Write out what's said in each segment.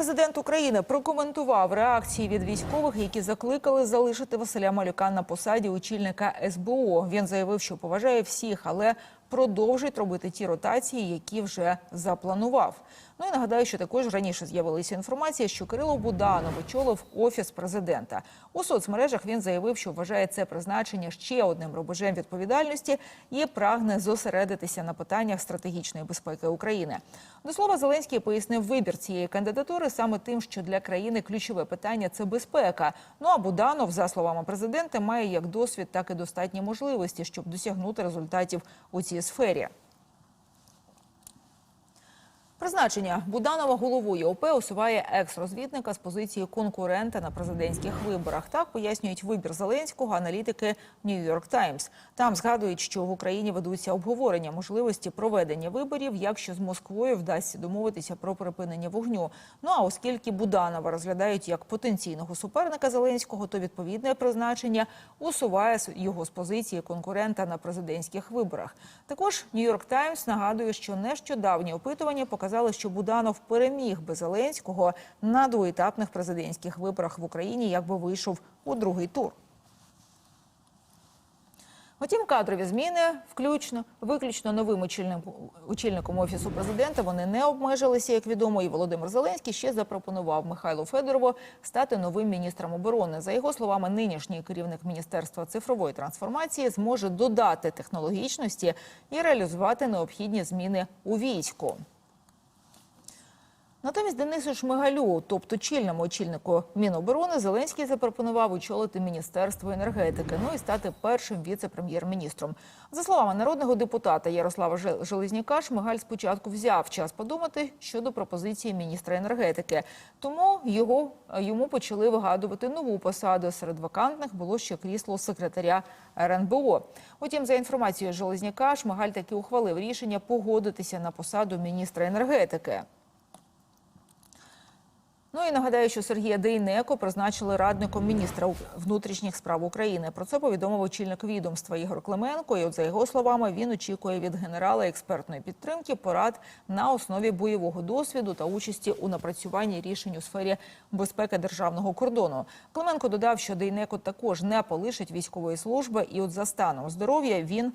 Президент України прокоментував реакції від військових, які закликали залишити Василя Малюка на посаді очільника СБУ. Він заявив, що поважає всіх, але продовжить робити ті ротації, які вже запланував. Ну і нагадаю, що також раніше з'явилася інформація, що Кирило Буданов очолив офіс президента. У соцмережах він заявив, що вважає це призначення ще одним рубежем відповідальності і прагне зосередитися на питаннях стратегічної безпеки України. До слова, Зеленський пояснив вибір цієї кандидатури саме тим, що для країни ключове питання це безпека. Ну а Буданов, за словами президента, має як досвід, так і достатні можливості, щоб досягнути результатів у цій сфері. Призначення Буданова головою ОП усуває екс-розвідника з позиції конкурента на президентських виборах. Так пояснюють вибір Зеленського аналітики Нью-Йорк Таймс. Там згадують, що в Україні ведуться обговорення можливості проведення виборів, якщо з Москвою вдасться домовитися про припинення вогню. Ну а оскільки Буданова розглядають як потенційного суперника Зеленського, то відповідне призначення усуває його з позиції конкурента на президентських виборах. Також Нью-Йорк Таймс нагадує, що нещодавні опитування показали, що Буданов переміг би Зеленського на двоетапних президентських виборах в Україні, якби вийшов у другий тур. Втім, кадрові зміни, включно виключно новим очільним очільником офісу президента, вони не обмежилися. Як відомо, і Володимир Зеленський ще запропонував Михайлу Федорову стати новим міністром оборони. За його словами, нинішній керівник міністерства цифрової трансформації зможе додати технологічності і реалізувати необхідні зміни у війську. Натомість Денису Шмигалю, тобто чільному очільнику Міноборони, Зеленський запропонував очолити міністерство енергетики, ну і стати першим віце-прем'єр-міністром. За словами народного депутата Ярослава Же- Железняка, Шмигаль спочатку взяв час подумати щодо пропозиції міністра енергетики. Тому його йому почали вигадувати нову посаду. Серед вакантних було ще крісло секретаря РНБО. Утім, за інформацією Железняка, Шмигаль таки ухвалив рішення погодитися на посаду міністра енергетики. Ну і нагадаю, що Сергія Дейнеко призначили радником міністра внутрішніх справ України. Про це повідомив очільник відомства Ігор Клименко. І от за його словами, він очікує від генерала експертної підтримки порад на основі бойового досвіду та участі у напрацюванні рішень у сфері безпеки державного кордону. Клименко додав, що Дейнеко також не полишить військової служби, і от за станом здоров'я він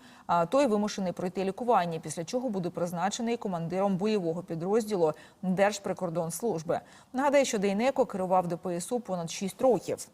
той вимушений пройти лікування, після чого буде призначений командиром бойового підрозділу Держприкордонслужби. Нагадаю, що Дейнеко керував ДПСУ понад 6 років.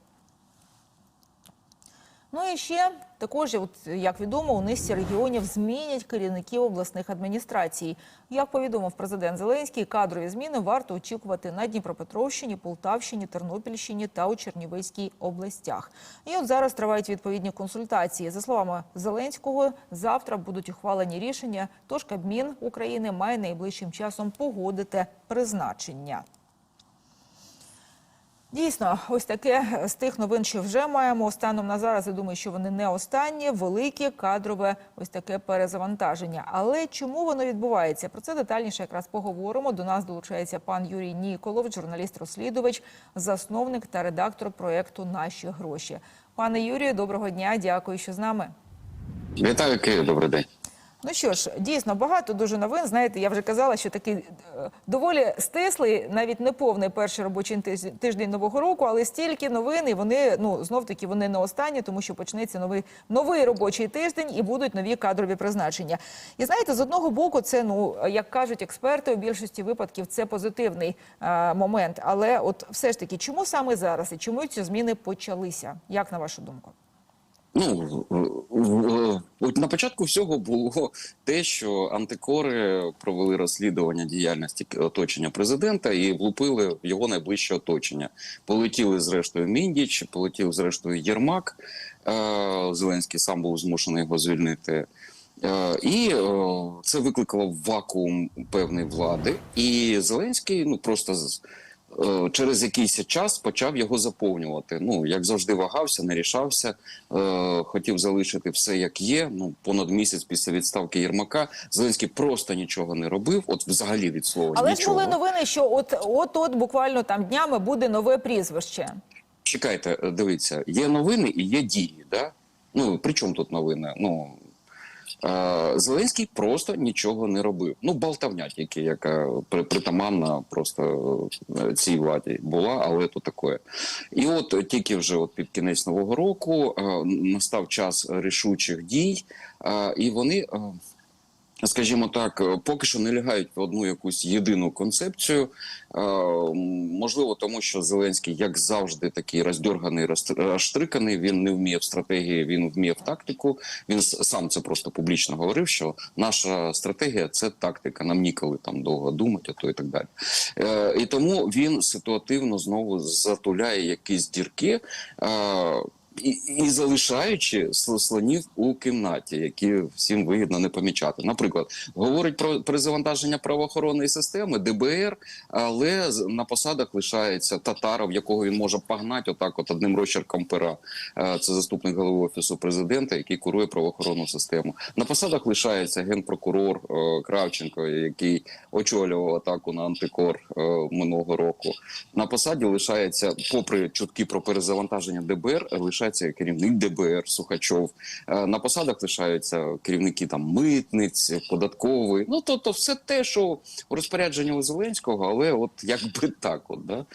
Ну і ще також, як відомо, у низці регіонів змінять керівників обласних адміністрацій. Як повідомив президент Зеленський, кадрові зміни варто очікувати на Дніпропетровщині, Полтавщині, Тернопільщині та у Чернівецькій областях. І от зараз тривають відповідні консультації. За словами Зеленського, завтра будуть ухвалені рішення. Тож Кабмін України має найближчим часом погодити призначення. Дійсно, ось таке з тих новин, що вже маємо станом на зараз. Я думаю, що вони не останні. Велике кадрове ось таке перезавантаження. Але чому воно відбувається? Про це детальніше якраз поговоримо. До нас долучається пан Юрій Ніколов, журналіст-розслідувач, засновник та редактор проєкту Наші гроші. Пане Юрію, доброго дня. Дякую, що з нами. Вітаю, Київ, добрий день. Ну що ж, дійсно багато дуже новин. Знаєте, я вже казала, що такий е, доволі стислий, навіть не повний перший робочий тиж- тиждень нового року, але стільки новин, і вони ну знов таки вони не останні, тому що почнеться новий новий робочий тиждень і будуть нові кадрові призначення. І знаєте, з одного боку, це ну як кажуть експерти, у більшості випадків це позитивний е, момент. Але от все ж таки, чому саме зараз і чому ці зміни почалися? Як на вашу думку? Ну в- на початку всього було те, що антикори провели розслідування діяльності оточення президента і влупили в його найближче оточення. Полетіли зрештою Міндіч, полетів зрештою Єрмак. Е, Зеленський сам був змушений його звільнити. Е, І е, це викликало вакуум певної влади. І Зеленський ну просто через якийсь час почав його заповнювати. Ну як завжди, вагався, не рішався, е, хотів залишити все як є. Ну понад місяць після відставки Єрмака Зеленський просто нічого не робив. От взагалі від слова Але ж були новини, що от от от буквально там днями буде нове прізвище. Чекайте, е, дивіться, є новини і є дії. Да? Ну при чому тут новини? Ну Е, Зеленський просто нічого не робив. Ну, болтавня тільки, яка притаманна просто е, цій владі була, але то таке. І от е, тільки вже от під кінець нового року е, настав час рішучих дій, е, і вони. Скажімо так, е, поки що не лягають в одну якусь єдину концепцію. Е, Можливо, тому що Зеленський, як завжди, такий роздьорганий, розштриканий. Він не вміє в стратегії, він вміє в тактику. Він сам це просто публічно говорив. Що наша стратегія це тактика. Нам ніколи там довго думати, а то і так далі. Е, І тому він ситуативно знову затуляє якісь дірки. І, і залишаючи слонів у кімнаті, які всім вигідно не помічати. Наприклад, говорить про перезавантаження правоохоронної системи ДБР, але на посадах лишається Татаров, якого він може погнати отак, от одним розчерком пера. Е, Це заступник голови офісу президента, який курує правоохоронну систему. На посадах лишається генпрокурор е, Кравченко, який очолював атаку на антикор е, минулого року. На посаді лишається, попри чутки про перезавантаження ДБР, лишається керівник ДБР Сухачов. Е, На посадах лишаються керівники там митниць, податкової. Ну тобто, все те, що у розпорядженні у Зеленського, але от якби так, от да.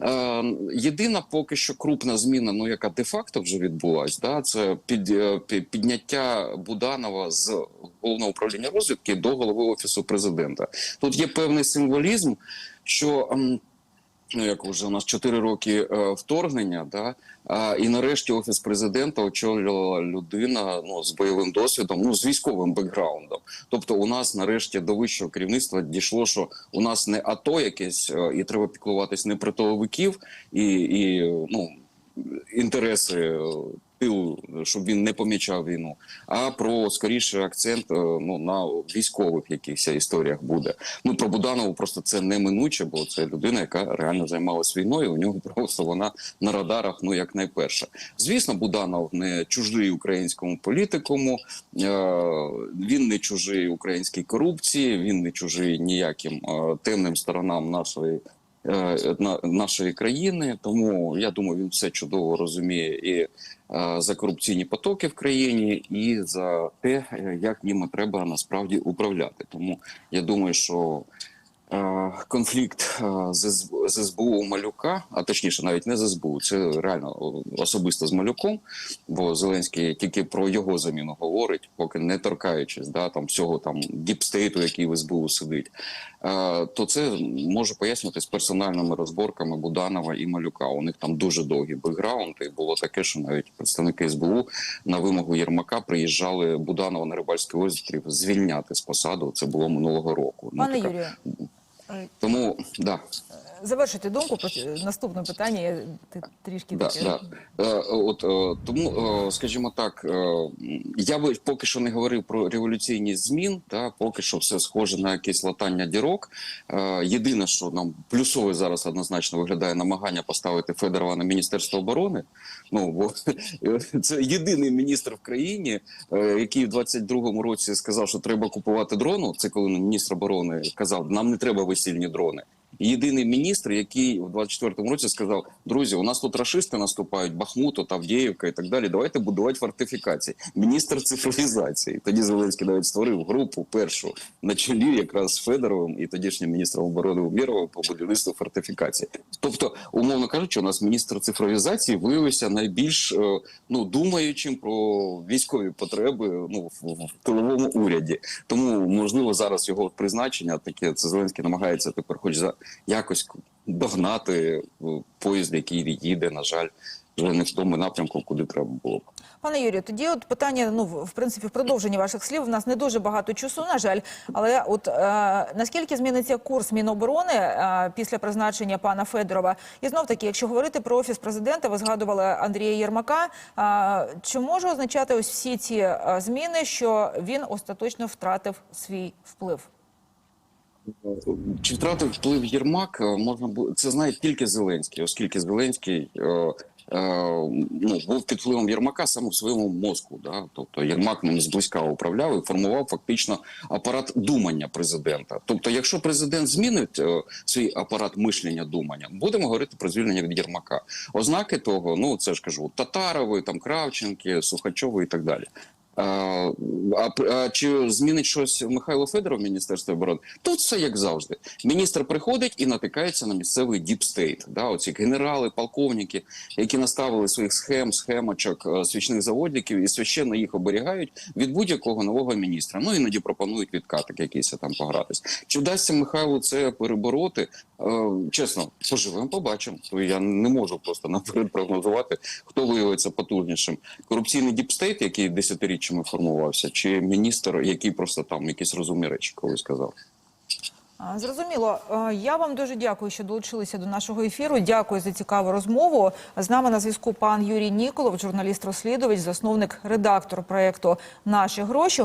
Е, єдина поки що крупна зміна, ну яка де-факто вже відбулась, да, це під, е, підняття Буданова з головного управління розвідки до голови офісу президента. Тут є певний символізм, що. Ну, як вже у нас 4 роки е, вторгнення, да і нарешті офіс президента очолювала людина ну з бойовим досвідом, ну з військовим бекграундом. Тобто, у нас нарешті до вищого керівництва дійшло, що у нас не АТО якесь, е, і треба піклуватись не про тиловиків і, і ну інтереси е, щоб він не помічав війну, а про скоріше акцент е, ну на військових якихось історіях буде. Ну про Буданову просто це неминуче, бо це людина, яка реально займалась війною. У нього просто вона на радарах, ну як найперше. Звісно, Буданов не чужий українському політикуму, е, він не чужий українській корупції, він не чужий ніяким е, темним сторонам нашої. Е, на- Нашої країни, тому я думаю, він все чудово розуміє і е, за корупційні потоки в країні, і за те, е, як ними треба насправді управляти. Тому я думаю, що конфлікт е, з, СБ СБУ Малюка, а точніше, навіть не з СБУ, це реально особисто з Малюком, бо Зеленський тільки про його заміну говорить, поки не торкаючись, да там всього там діпстейту, який в СБУ сидить. Е, то це може пояснювати з персональними розборками Буданова і Малюка. У них там дуже довгі бекграунди. І було таке, що навіть представники СБУ на вимогу Єрмака приїжджали Буданова на рибальський острів звільняти з посаду. Це було минулого року. Ну, така- Юрію, е, Тому да. Завершити думку про наступне питання. Я ти- трішки Да, таке. да. Е, От е, тому, е, скажімо так, е, я би поки що не говорив про революційні змін. Та поки що все схоже на якесь латання дірок. Е, Єдине, що нам плюсове зараз однозначно виглядає намагання поставити Федорова на міністерство оборони. Ну бо це єдиний міністр в країні, е, який в 22-му році сказав, що треба купувати дрону. Це коли міністр оборони казав, нам не треба весільні дрони. Єдиний міністр, який в 24-му році сказав: друзі, у нас тут рашисти наступають, Бахмут, от Авдіївка і так далі. Давайте будувати фортифікації. Міністр цифровізації. Тоді Зеленський навіть створив групу першу на чолі, якраз з Федоровим і тодішнім міністром оборони Умєровим по будівництву фортифікації. Тобто, умовно кажучи, у нас міністр цифровізації виявився найбільш е, ну думаючим про військові потреби ну в, в тиловому уряді. Тому можливо зараз його призначення таке це Зеленський намагається тепер, хоч за якось догнати е, поїзд, який їде, на жаль, вже не в тому напрямку, куди треба було. Пане Юрію, тоді от питання, ну в в принципі, в продовженні ваших слів. У нас не дуже багато часу, на жаль. Але от е, наскільки зміниться курс Міноборони е, після призначення пана Федорова? І знов таки, якщо говорити про офіс президента, ви згадували Андрія Єрмака. Е, чи може означати ось всі ці е, зміни, що він остаточно втратив свій вплив? Чи втратив вплив Єрмак? е, Можна це знає тільки Зеленський, оскільки Зеленський е, е, ну, був під впливом Єрмака саме в своєму мозку. Да? Тобто Єрмак ним зблизька управляв і формував фактично апарат думання президента. Тобто, якщо президент змінить е, свій апарат мишлення думання, будемо говорити про звільнення від Єрмака. Ознаки того, ну це ж кажу, Татарови, там Кравченки, Сухачови і так далі. А, а, чи змінить щось Михайло Федоров в Міністерстві оборони? Тут все як завжди. Міністр приходить і натикається на місцевий діпстейт. Да, оці генерали, полковники, які наставили своїх схем, схемочок е, свічних заводників і священно їх оберігають від будь-якого нового міністра. Ну іноді пропонують відкатик якийсь там погратись. Чи вдасться Михайлу це перебороти? Е, чесно, поживемо, побачимо. То я не можу просто наперед прогнозувати, хто виявиться потужнішим. Корупційний діпстейт, який десятиріччями формувався, чи міністр, який просто там якісь розумні речі колись сказав. Зрозуміло. Я вам дуже дякую, що долучилися до нашого ефіру. Дякую за цікаву розмову. З нами на зв'язку пан Юрій Ніколов, журналіст-розслідувач, засновник редактор проєкту Наші гроші.